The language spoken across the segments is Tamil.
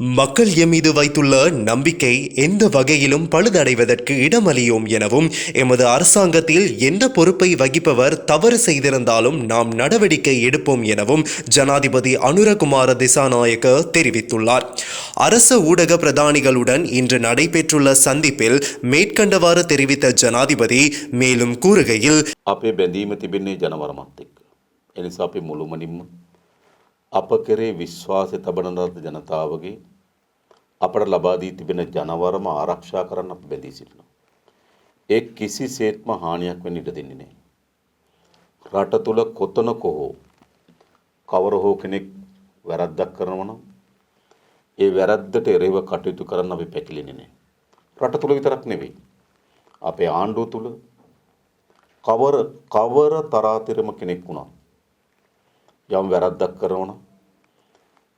மக்கள் எம்மீது வைத்துள்ள நம்பிக்கை எந்த வகையிலும் பழுதடைவதற்கு இடமளியோம் எனவும் எமது அரசாங்கத்தில் எந்த பொறுப்பை வகிப்பவர் தவறு செய்திருந்தாலும் நாம் நடவடிக்கை எடுப்போம் எனவும் ஜனாதிபதி அனுரகுமார திசாநாயக்க தெரிவித்துள்ளார். அரச ஊடக பிரதானிகளுடன் இன்று நடைபெற்றுள்ள சந்திப்பில் மேற்கண்டவாறு தெரிவித்த ஜனாதிபதி மேலும் கூறுகையில் අපි මුළුමනින්ම අප කෙරේ විශ්වාසය තබන ලද ජනතාවගේ අපට ලබා දී තිබෙන ජනවරම ආරක්ෂා කරන්න අප බැඳී සිටිනවා. ඒ කිසි සේත්ම හානියක් වෙන්න ඉඩ දෙන්නේ නැහැ. රට තුළ කොතනක හෝ කවර හෝ කෙනෙක් වැරද්දක් කරනවා නම් ඒ වැරද්දට එරෙහිව කටයුතු කරන්න අපි පැකිලෙන්නේ නැහැ. රට තුළ විතරක් නෙවෙයි. අපේ ආණ්ඩුව තුළ කවර කවර තරාතිරම කෙනෙක් වුණා යම් වැරද්දක් කරනවා නම්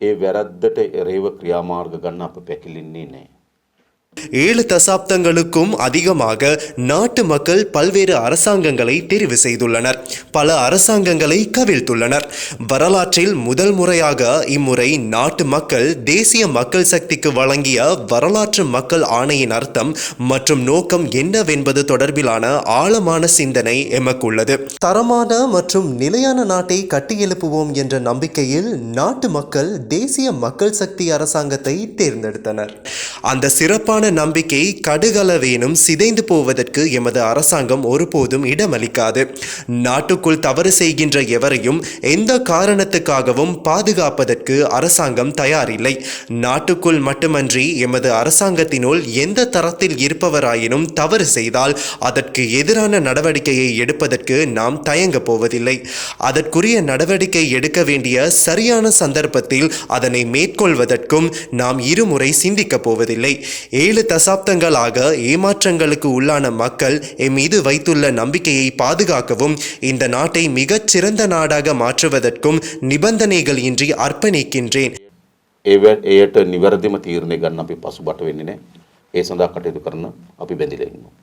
ඒ වැරද්දට එරෙහිව ක්‍රියාමාර්ග ගන්න අප පැකිලෙන්නේ නැහැ. ஏழு தசாப்தங்களுக்கும் அதிகமாக நாட்டு மக்கள் பல்வேறு அரசாங்கங்களை தெரிவு செய்துள்ளனர். பல அரசாங்கங்களை கவிழ்த்துள்ளனர். வரலாற்றில் முதல் முறையாக இம்முறை நாட்டு மக்கள் தேசிய மக்கள் சக்திக்கு வழங்கிய வரலாற்று மக்கள் ஆணையின் அர்த்தம் மற்றும் நோக்கம் என்னவென்பது தொடர்பிலான ஆழமான சிந்தனை எமக்குள்ளது. தரமான மற்றும் நிலையான நாட்டை கட்டியெழுப்புவோம் என்ற நம்பிக்கையில் நாட்டு மக்கள் தேசிய மக்கள் சக்தி அரசாங்கத்தை தேர்ந்தெடுத்தனர். அந்த சிறப்பான நம்பிக்கை கடுகளவேனும் சிதைந்து போவதற்கு எமது அரசாங்கம் ஒருபோதும் இடமளிக்காது. நாட்டுக்குள் தவறு செய்கின்ற எவரையும் எந்த காரணத்துக்காகவும் பாதுகாப்பதற்கு அரசாங்கம் தயாரில்லை. நாட்டுக்குள் மட்டுமன்றி எமது அரசாங்கத்தினுள் எந்த தரத்தில் இருப்பவராயினும் தவறு செய்தால் அதற்கு எதிரான நடவடிக்கையை எடுப்பதற்கு நாம் தயங்க போவதில்லை. அதற்குரிய நடவடிக்கை எடுக்க வேண்டிய சரியான சந்தர்ப்பத்தில் அதனை மேற்கொள்வதற்கும் நாம் இருமுறை சிந்திக்கப் போவதில்லை. ஏழு தசாப்தங்களாக ஏமாற்றங்களுக்கு உள்ளான மக்கள் எம் மீது வைத்துள்ள நம்பிக்கையை பாதுகாக்கவும் இந்த நாட்டை மிகச் சிறந்த நாடாக மாற்றுவதற்கும் நிபந்தனைகள் இன்றி அர்ப்பணிக்கின்றேன் ඒව එයට නිවැරදිම තීරණය ගන්න අපි පසුබට වෙන්නේ නැහැ. ඒ සඳහා කටයුතු කරන අපි බැඳිලා